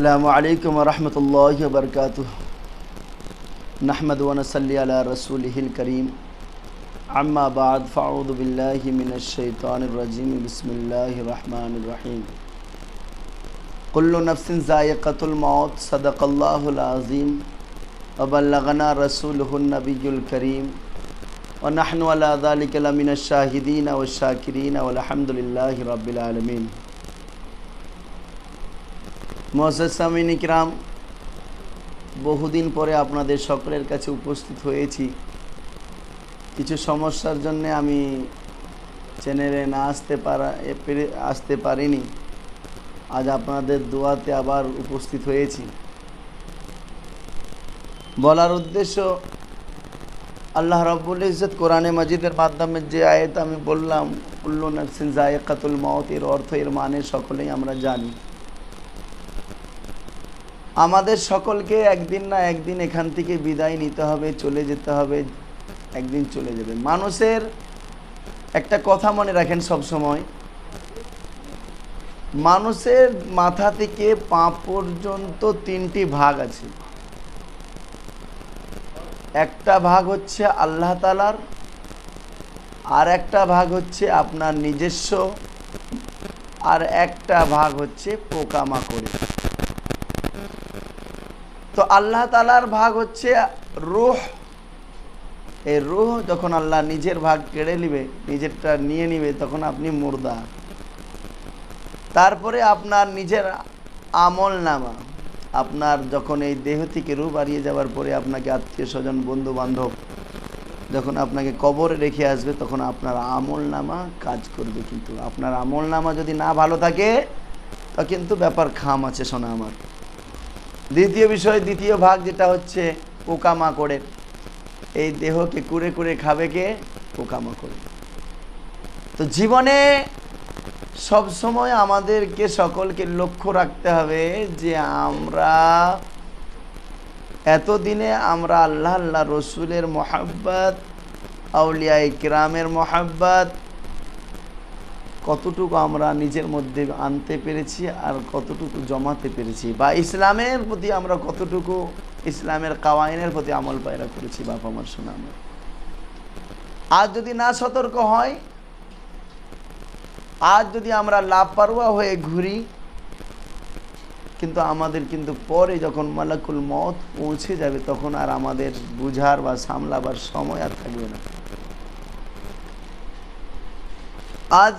السلام علیکم ورحمت اللہ وبرکاتہ نحمد ونسلی علی رسولہ الكریم عما بعد فعوذ باللہ من الشیطان الرجیم بسم اللہ الرحمن الرحیم قل نفس زائقت الموت، صدق اللہ العظیم وبلغنا رسولہ النبی الکریم ونحن علی ذالک لمن الشاہدین والشاکرین والحمدللہ رب العالمین মহাসামিন ইকরাম, বহুদিন পরে আপনাদের সকলের কাছে উপস্থিত হয়েছি। কিছু সমস্যার জন্য আমি চ্যানেলে না আসতে পারা আসতে পারিনি। আজ আপনাদের দোয়াতে আবার উপস্থিত হয়েছি। বলার উদ্দেশ্য, আল্লাহ রব্বুল ইজ্জত কোরআনে মজিদের মাধ্যমে যে আয়াত আমি বললাম উল্লু নাফসিন জায়কাতুল মত এর অর্থ, এর মানে সকলেই আমরা জানি। আমাদের সকলকে একদিন না একদিন এখান থেকে বিদায় নিতে হবে, চলে যেতে হবে, একদিন চলে যাবে। মানুষের একটা কথা মনে রাখেন সব সময়, মানুষের মাথা থেকে পা পর্যন্ত তিনটি ভাগ আছে। একটা ভাগ হচ্ছে আল্লাহ তালার আর একটা ভাগ হচ্ছে আপনার নিজস্ব, আর একটা ভাগ হচ্ছে পোকামাকড়ের। তো আল্লাহ তালার ভাগ হচ্ছে রুহ। এই রুহ যখন আল্লাহ নিজের ভাগ কেড়ে নিবে, নিজেরটা নিয়ে নিবে, তখন আপনি মুর্দা। তারপরে আপনার নিজের আমল নামা আপনার যখন এই দেহ থেকে রূপ হারিয়ে যাওয়ার পরে আপনাকে আত্মীয় স্বজন বন্ধু বান্ধব যখন আপনাকে কবরে রেখে আসবে, তখন আপনার আমল নামা কাজ করবে কিন্তু। আপনার আমল নামা যদি না ভালো থাকে, তা কিন্তু ব্যাপার খাম আছে শোনা আমার। দ্বিতীয় বিষয়, দ্বিতীয় ভাগ যেটা হচ্ছে পোকামাকড়ের এই দেহকে কুড়ে কুড়ে খাবে কে? পোকামাকড়। তো জীবনে সব সময় আমাদেরকে, সকলকে লক্ষ্য রাখতে হবে যে আমরা এতদিনে আমরা আল্লাহ আল্লাহ রসুলের মোহাব্বত আউলিয়া ইকরামের মোহাব্বত কতটুকু আমরা নিজের মধ্যে আনতে পেরেছি আর কতটুকু জমাতে পেরেছি বা ইসলামের প্রতি আমরা কতটুকু ইসলামের কাওয়াইনের প্রতি আমল পায়রা করেছি, বাপ আমার আমার। আজ যদি না সতর্ক হয়, আজ যদি আমরা লাপারোয়া হয়ে ঘুরি, কিন্তু আমাদের কিন্তু পরে যখন মালাকুল মত পৌঁছে যাবে, তখন আর আমাদের বুঝার বা সামলাবার সময় আর থাকবে না। আজ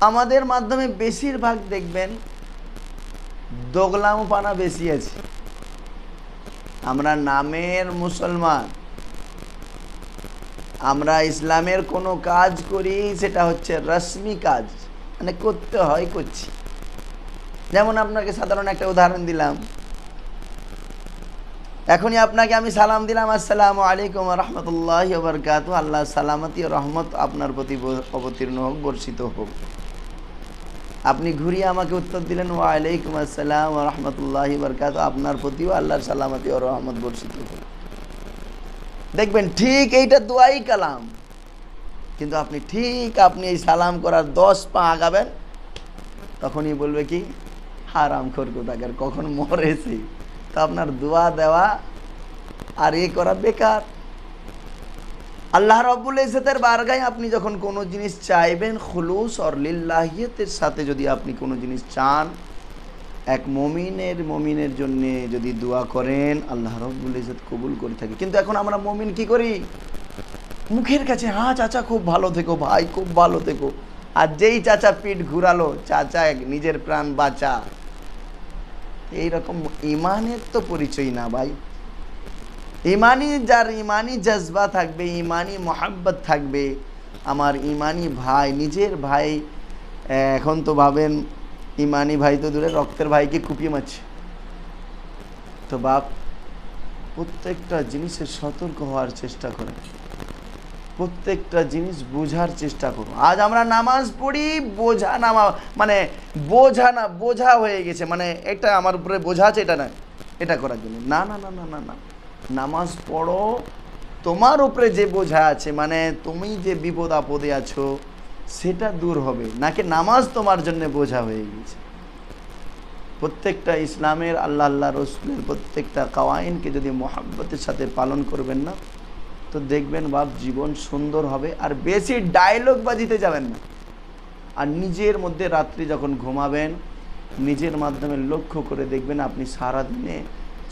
আমাদের মাধ্যমে বেশিরভাগ দেখবেন দোগলাম পানা বেশি আছে আমরা নামের মুসলমান। আমরা ইসলামের কোনো কাজ করি, সেটা হচ্ছে রশ্মি কাজ। মানে করতে হয়, করছি। যেমন আপনাকে সাধারণ একটা উদাহরণ দিলাম। এখনই আপনাকে আমি সালাম দিলাম, আসসালামু আলাইকুম রহমতুল্লাহ বরকাত আল্লাহ সালামতি রহমত আপনার প্রতি অবতীর্ণ হোক, বর্ষিত হোক। আপনি ঘুরিয়ে আমাকে উত্তর দিলেন ও আলাইকুম আসসালাম রহমতুল্লাহ বরকাত আপনার প্রতিও আল্লাহর সালামতি ও রহমত বর্ষিত দেখবেন ঠিক এইটা দোয়াই কালাম। কিন্তু আপনি ঠিক আপনি এই সালাম করার দশ পা আগাবেন, তখনই বলবে কি, হারাম খোর কোথাকার, কখন মরেছি? তো আপনার দোয়া দেওয়া আর এ করা বেকার। আল্লাহ রব্বুল ইজতের বারগায় আপনি যখন কোনো জিনিস চাইবেন, খুলুস আর লিল্লাহিয়তের সাথে যদি আপনি কোনো জিনিস চান, এক মমিনের মমিনের জন্য যদি দোয়া করেন, আল্লাহ রব্বুল ইজত কবুল করে থাকে। কিন্তু এখন আমরা মমিন কি করি? মুখের কাছে হ্যাঁ চাচা খুব ভালো থেকো ভাই, খুব ভালো থেকো। আর যেই চাচা পিঠ ঘুরালো, চাচা এক নিজের প্রাণ বাঁচা। এইরকম ইমানের তো পরিচয় না ভাই। ইমানি যার ইমানি জজবা থাকবে, ইমানি মোহাব্বত থাকবে, আমার ইমানি ভাই, নিজের ভাই এখন তো ভাবেন ইমানি ভাই তো দূরে, রক্তের ভাইকে কুপিয়ে মারছে। তো বাপ, প্রত্যেকটা জিনিসের সতর্ক হওয়ার চেষ্টা করে প্রত্যেকটা জিনিস বোঝার চেষ্টা করুন। আজ আমরা নামাজ পড়ি, বোঝা নামা মানে বোঝা না, বোঝা হয়ে গেছে। মানে এটা আমার উপরে বোঝা আছে, এটা না এটা করার জন্য। না না না না না না। নামাজ পড়ো, তোমার উপরে যে বোঝা আছে মানে তুমি যে বিপদ আপদে আছো, সেটা দূর হবে। নাকি নামাজ তোমার জন্য বোঝা হয়ে গেছে প্রত্যেকটা ইসলামের আল্লাহ আল্লাহ রসুলের প্রত্যেকটা কাওয়াইনকে যদি মোহাব্বতের সাথে পালন করবেন না, তো দেখবেন বাপ, জীবন সুন্দর হবে, আর বেশি ডায়লগ বাজিতে যাবেন না। আর নিজের মধ্যে রাত্রি যখন ঘুমাবেন, নিজের মাধ্যমে লক্ষ্য করে দেখবেন আপনি সারাদিনে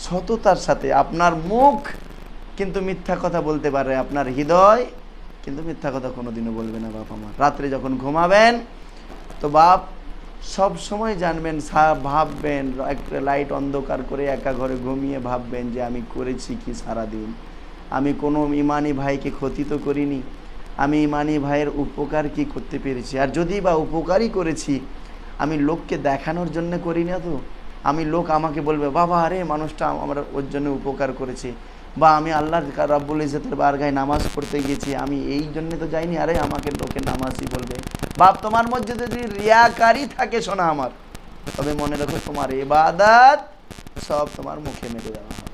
সততার সাথে। আপনার মুখ কিন্তু মিথ্যা কথা বলতে পারে, আপনার হৃদয় কিন্তু মিথ্যা কথা কোনোদিনও বলবে না বাপ আমার। রাত্রে যখন ঘুমাবেন, তো বাপ সব সময় জানবেন ভাববেন একটা লাইট অন্ধকার করে একা ঘরে ঘুমিয়ে ভাববেন যে আমি করেছি কি সারাদিন। আমি কোনো ইমানি ভাইকে ক্ষতি তো করিনি। আমি ইমানি ভাইয়ের উপকার কি করতে পেরেছি? আর যদি বা উপকারই করেছি, আমি লোককে দেখানোর জন্য করি না তো? আমি লোক আমাকে বলবে, বাবা আরে মানুষটা আমার ওর জন্য উপকার করেছে। বা আমি আল্লাহর কা- রাব্বুল ইজ্জতের বারগায় নামাজ পড়তে গেছি আমি এই জন্য তো যাইনি, আরে আমাকে লোকে নামাজই বলবে। বাপ, তোমার মধ্যে যদি রিয়াকারই থাকে শোনা আমার, তবে মনে রাখো তোমার এবাদাত সব তোমার মুখে মেরে দেওয়া হবে।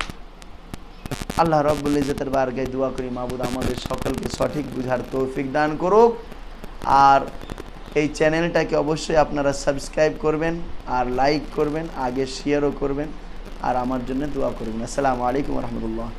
আল্লাহ রব্বুল ইজ্জতের বারগায় দোয়া করি মাহবুদ আমাদের সকলকে সঠিক বুঝার তৌফিক দান করুক। আর এই চ্যানেলটাকে অবশ্যই আপনারা সাবস্ক্রাইব করবেন আর লাইক করবেন, আগে শেয়ারও করবেন, আর আমার জন্য দোয়া করবেন। আসসালামু আলাইকুম রহমতুল্লাহ।